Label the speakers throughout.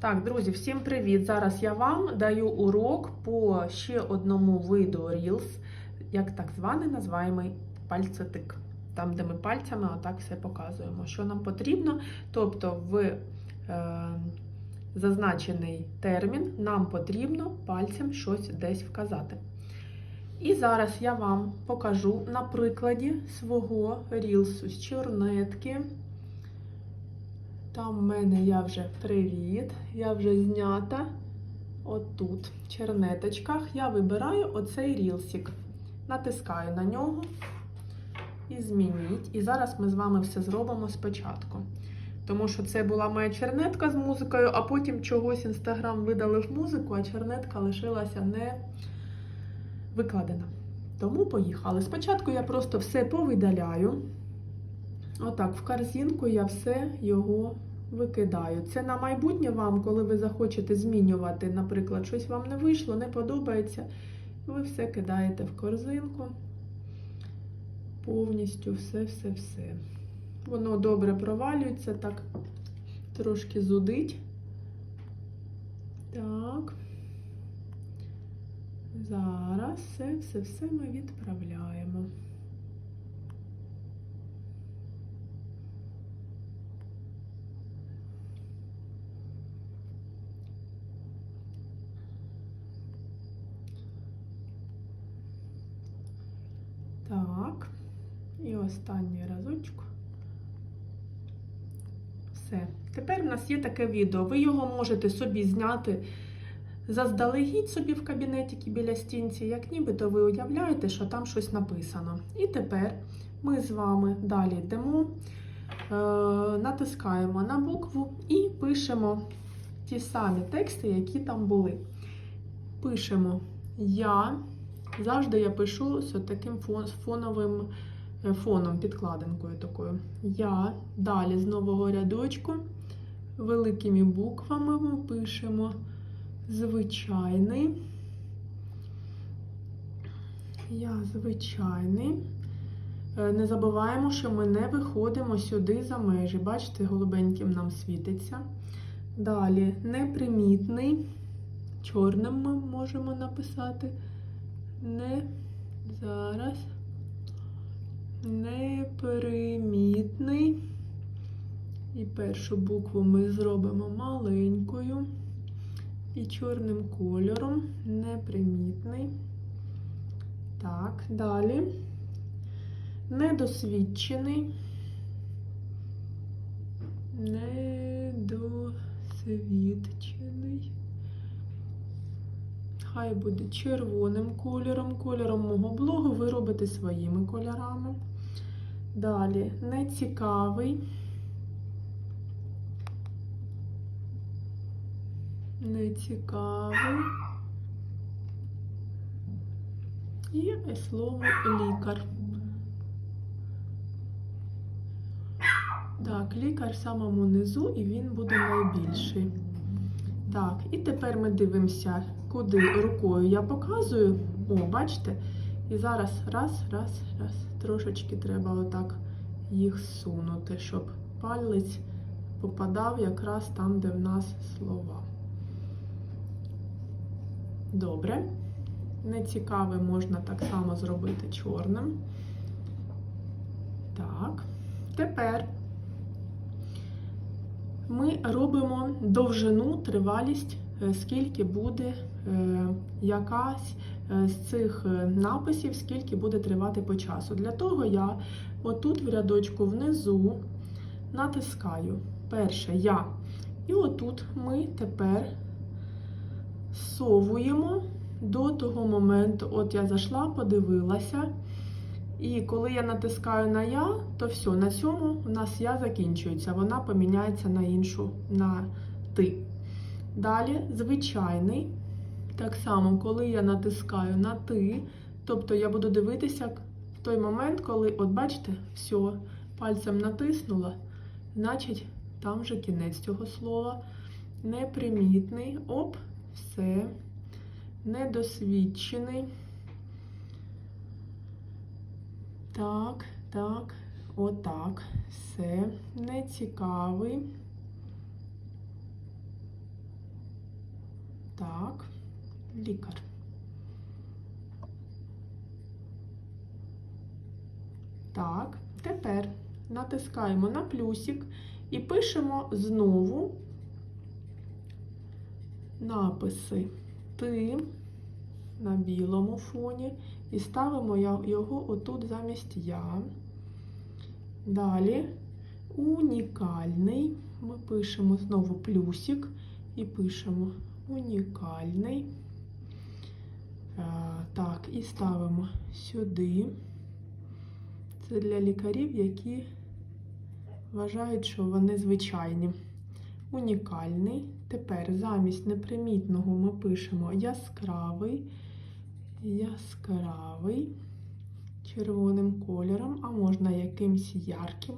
Speaker 1: Так, друзі, всім привіт! Зараз я вам даю урок по ще одному виду Reels, як так званий називаємий пальцетик. Там, де ми пальцями отак все показуємо, що нам потрібно. Тобто, в е, зазначений термін нам потрібно пальцем щось десь вказати. І зараз я вам покажу на прикладі свого рілсу з чорнетки. Там в мене я вже привіт, я вже знята. Отут, в чернеточках, я вибираю оцей рілсик. Натискаю на нього і змініть. І зараз ми з вами все зробимо спочатку. Тому що це була моя чернетка з музикою, а потім чогось Інстаграм видалив музику, а чернетка лишилася не викладена. Тому поїхали. Спочатку я просто все повидаляю. Отак, в корзинку я все його викидаю. Це на майбутнє вам, коли ви захочете змінювати, наприклад, щось вам не вийшло, не подобається. Ви все кидаєте в корзинку. Повністю все-все-все. Воно добре провалюється, так трошки зудить. Так. Зараз все-все-все ми відправляємо. Так, і останній разочок. Все. Тепер в нас є таке відео. Ви його можете собі зняти заздалегідь собі в кабінеті біля стінці, як нібито ви уявляєте, що там щось написано. І тепер ми з вами далі йдемо, е, натискаємо на букву і пишемо ті самі тексти, які там були. Пишемо Я. Завжди я пишу з таким фоновим е, фоном, підкладинкою такою. Я. Далі з нового рядочку великими буквами ми пишемо звичайний. Я звичайний. Е, Не забуваємо, що ми не виходимо сюди за межі. Бачите, голубеньким нам світиться. Далі непримітний. Чорним ми можемо написати. Не зараз непримітний. І першу букву ми зробимо маленькою і чорним кольором, непримітний. Так, далі недосвідчений, недосвідчений. Хай буде червоним кольором, кольором мого блогу ви робите своїми кольорами. Далі нецікавий. Нецікавий. І слово лікар. Так, лікар в самому низу і він буде найбільший. Так, і тепер ми дивимося, куди рукою я показую. О, бачите? І зараз раз, раз, раз. Трошечки треба отак їх сунути, щоб палець попадав якраз там, де в нас слова. Добре. Нецікаве можна так само зробити чорним. Так. Тепер ми робимо довжину, тривалість, е, скільки буде е, якась е, з цих написів, скільки буде тривати по часу. Для того я отут в рядочку внизу натискаю перше я. І отут ми тепер совуємо до того моменту, от я зайшла, подивилася. І коли я натискаю на я, то все, на цьому у нас я закінчується. Вона поміняється на іншу, на ти. Далі звичайний. Так само, коли я натискаю на ти, тобто я буду дивитися в той момент, коли, от бачите, все, пальцем натиснула, значить, там вже кінець цього слова. Непримітний, оп, все, недосвідчений. Так, так, отак. Все. Нецікавий. Так, лікар. Так, тепер натискаємо на плюсик і пишемо знову написи ти на білому фоні і ставимо його отут замість я. Далі унікальний. Ми пишемо знову плюсик і пишемо унікальний. Е, Так, і ставимо сюди. Це для лікарів, які вважають, що вони звичайні. Унікальний. Тепер замість непримітного ми пишемо яскравий, яскравий червоним кольором, а можна якимсь ярким.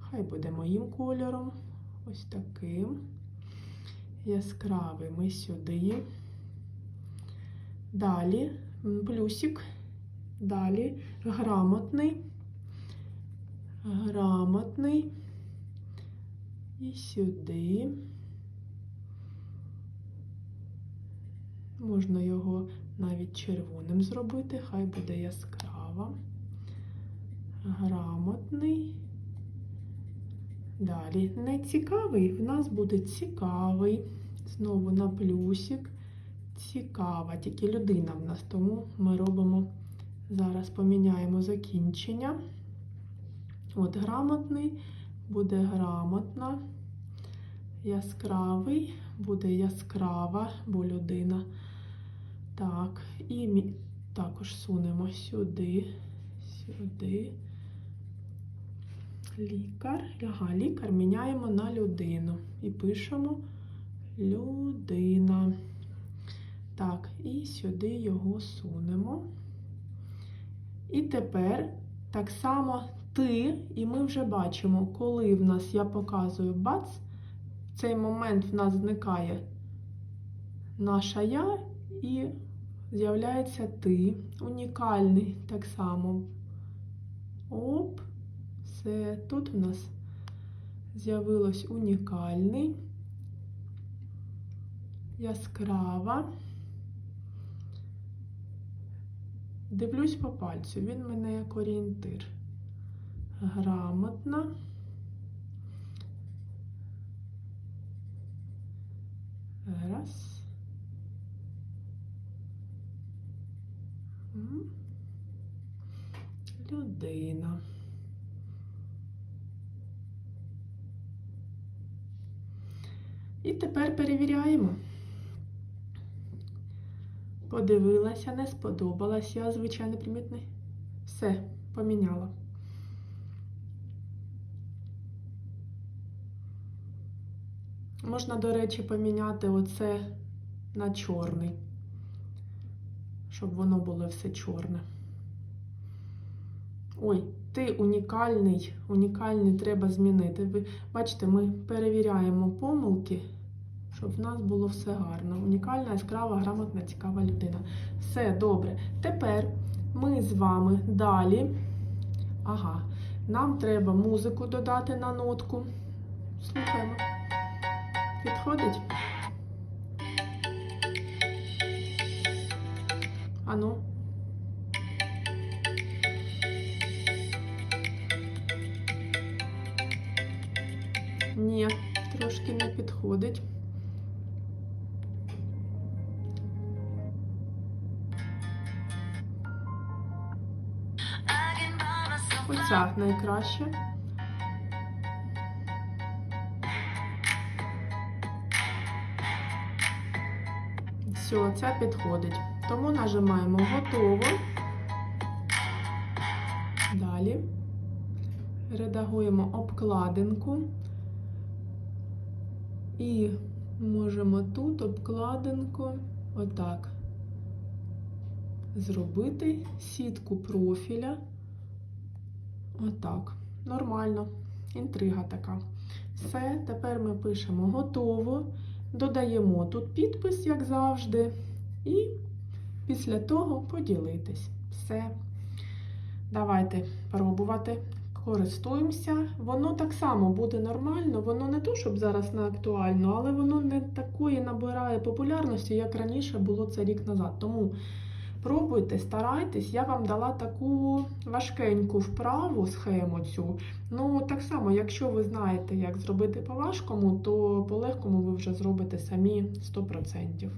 Speaker 1: Хай буде моїм кольором. Ось таким. Яскравий ми сюди. Далі плюсик. Далі грамотний. Грамотний. І сюди. Можна його навіть червоним зробити, хай буде яскрава. Грамотний. Далі нецікавий в нас буде цікавий. Знову на плюсик. Цікава, тільки людина в нас, тому ми робимо зараз поміняємо закінчення. От грамотний буде грамотна. Яскравий буде яскрава, бо людина. Так, і також сунемо сюди, сюди. Лікар. Ага, лікар міняємо на людину. І пишемо людина. Так, і сюди його сунемо. І тепер так само ти, і ми вже бачимо, коли в нас я показую бац, в цей момент в нас зникає наша я і з'являється ти. Унікальний так само. Оп, все. Тут у нас з'явилось унікальний, яскрава. Дивлюсь по пальцю, він мене як орієнтир. Грамотна. Раз. Людина. І тепер перевіряємо. Подивилася, не сподобалась. Я звичайно примітний. Все, поміняла. Можна, до речі, поміняти оце на чорний, щоб воно було все чорне. Ой, ти унікальний, унікальний треба змінити. Ви бачите, ми перевіряємо помилки, щоб в нас було все гарно. Унікальна, яскрава, грамотна, цікава людина. Все добре. Тепер ми з вами далі. Ага, нам треба музику додати на нотку. Слухаємо. Підходить? Ану. Ні, трошки не підходить. Оця найкраще. Все, це підходить. Тому нажимаємо готово. Далі редагуємо обкладинку. І можемо тут обкладинку отак зробити сітку профіля. Отак. Нормально. Інтрига така. Все, тепер ми пишемо готово. Додаємо тут підпис, як завжди, і після того поділитись. Все. Давайте пробувати. Користуємося. Воно так само буде нормально. Воно не то, щоб зараз не актуально, але воно не такої набирає популярності, як раніше було це рік назад. Тому пробуйте, старайтесь. Я вам дала таку важкеньку вправу схему цю. Ну, так само, якщо ви знаєте, як зробити по-важкому, то по легкому ви вже зробите самі 100%.